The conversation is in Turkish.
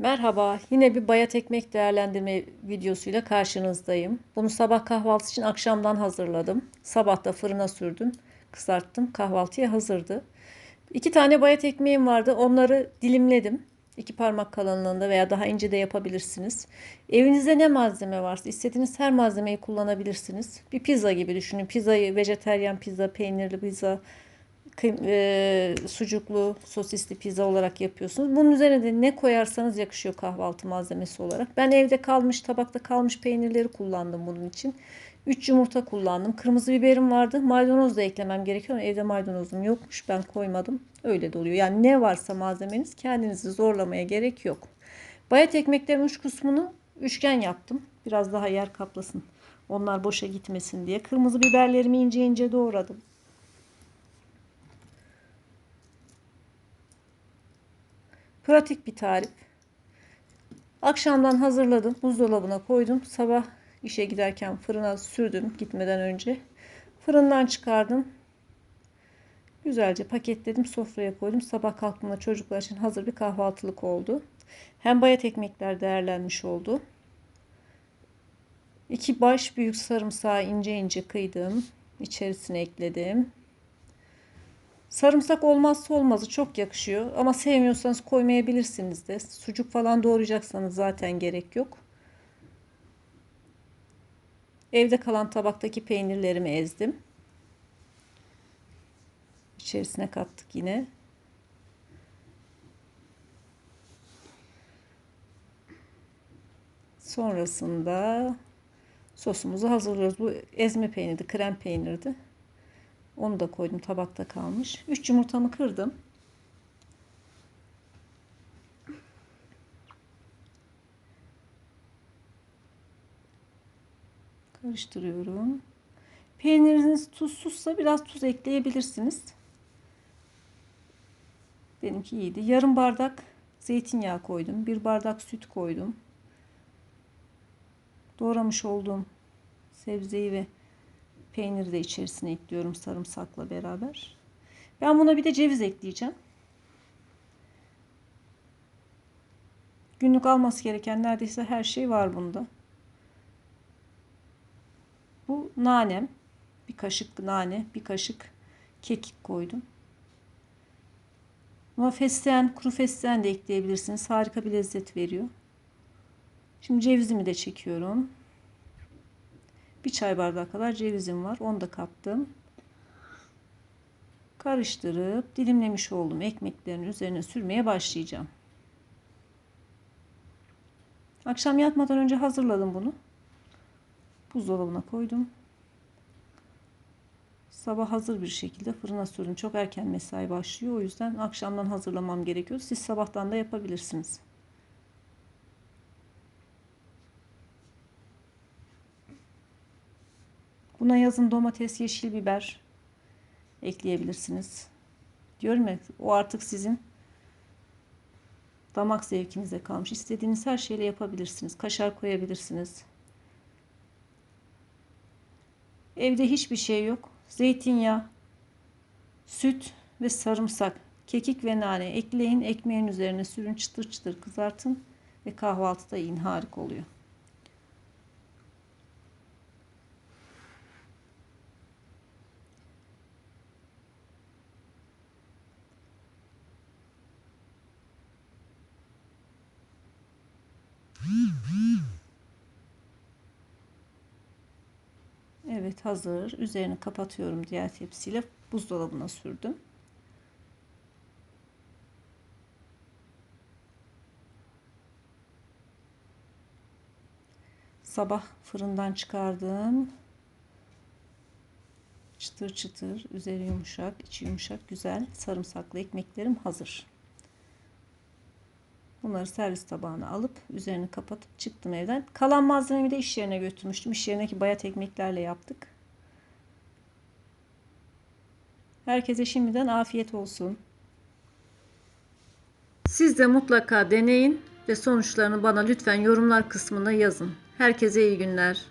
Merhaba, yine bir bayat ekmek değerlendirme videosuyla karşınızdayım. Bunu sabah kahvaltısı için akşamdan hazırladım. Sabah da fırına sürdüm, kızarttım. Kahvaltıya hazırdı. İki tane bayat ekmeğim vardı. Onları dilimledim. İki parmak kalınlığında veya daha ince de yapabilirsiniz. Evinizde ne malzeme varsa istediğiniz her malzemeyi kullanabilirsiniz. Bir pizza gibi düşünün. Pizzayı vejeteryan pizza, peynirli pizza, e, sucuklu, sosisli pizza olarak yapıyorsunuz. Bunun üzerine de ne koyarsanız yakışıyor kahvaltı malzemesi olarak. Ben evde kalmış, tabakta kalmış peynirleri kullandım bunun için. 3 yumurta kullandım. Kırmızı biberim vardı. Maydanoz da eklemem gerekiyor ama evde maydanozum yokmuş. Ben koymadım. Öyle de oluyor. Yani ne varsa malzemeniz kendinizi zorlamaya gerek yok. Bayat ekmeklerin uç kısmını üçgen yaptım. Biraz daha yer kaplasın. Onlar boşa gitmesin diye. Kırmızı biberlerimi ince ince doğradım. Pratik bir tarif. Akşamdan hazırladım. Buzdolabına koydum. Sabah işe giderken fırına sürdüm gitmeden önce. Fırından çıkardım. Güzelce paketledim. Sofraya koydum. Sabah kalktığımda çocuklar için hazır bir kahvaltılık oldu. Hem bayat ekmekler değerlenmiş oldu. İki baş büyük sarımsağı ince ince kıydım. İçerisine ekledim. Sarımsak olmazsa olmazı çok yakışıyor ama sevmiyorsanız koymayabilirsiniz de. Sucuk falan doğrayacaksanız zaten gerek yok. Evde kalan tabaktaki peynirlerimi ezdim. İçerisine kattık yine. Sonrasında sosumuzu hazırlıyoruz. Bu ezme peynirdi, krem peynirdi. Onu da koydum tabakta kalmış. 3 yumurtamı kırdım. Karıştırıyorum. Peyniriniz tuzsuzsa biraz tuz ekleyebilirsiniz. Benimki iyiydi. Yarım bardak zeytinyağı koydum. Bir bardak süt koydum. Doğramış olduğum sebzeyi ve Peyniri de içerisine ekliyorum sarımsakla beraber. Ben buna bir de ceviz ekleyeceğim. Günlük alması gereken neredeyse her şey var bunda. Bu nanem. Bir kaşık nane, bir kaşık kekik koydum. Buna fesleğen, kuru fesleğen de ekleyebilirsiniz. Harika bir lezzet veriyor. Şimdi cevizimi de çekiyorum. Bir çay bardağı kadar cevizim var. Onu da kattım. Karıştırıp dilimlemiş olduğum ekmeklerin üzerine sürmeye başlayacağım. Akşam yatmadan önce hazırladım bunu. Buzdolabına koydum. Sabah hazır bir şekilde fırına sürdüm. Çok erken mesai başlıyor. O yüzden akşamdan hazırlamam gerekiyor. Siz sabahtan da yapabilirsiniz. Buna yazın domates, yeşil biber ekleyebilirsiniz. Diyorum ya o artık sizin damak zevkinize kalmış. İstediğiniz her şeyle yapabilirsiniz. Kaşar koyabilirsiniz. Evde hiçbir şey yok. Zeytinyağı, süt ve sarımsak, kekik ve nane ekleyin. Ekmeğin üzerine sürün çıtır çıtır kızartın ve kahvaltıda yiyin. Harika oluyor. Evet hazır. Üzerini kapatıyorum diğer tepsiyle. Buzdolabına sürdüm. Sabah fırından çıkardım. Çıtır çıtır, üzeri yumuşak, içi yumuşak, güzel sarımsaklı ekmeklerim hazır. Bunları servis tabağına alıp üzerini kapatıp çıktım evden. Kalan malzememi de iş yerine götürmüştüm. İş yerindeki bayat ekmeklerle yaptık. Herkese şimdiden afiyet olsun. Siz de mutlaka deneyin ve sonuçlarını bana lütfen yorumlar kısmına yazın. Herkese iyi günler.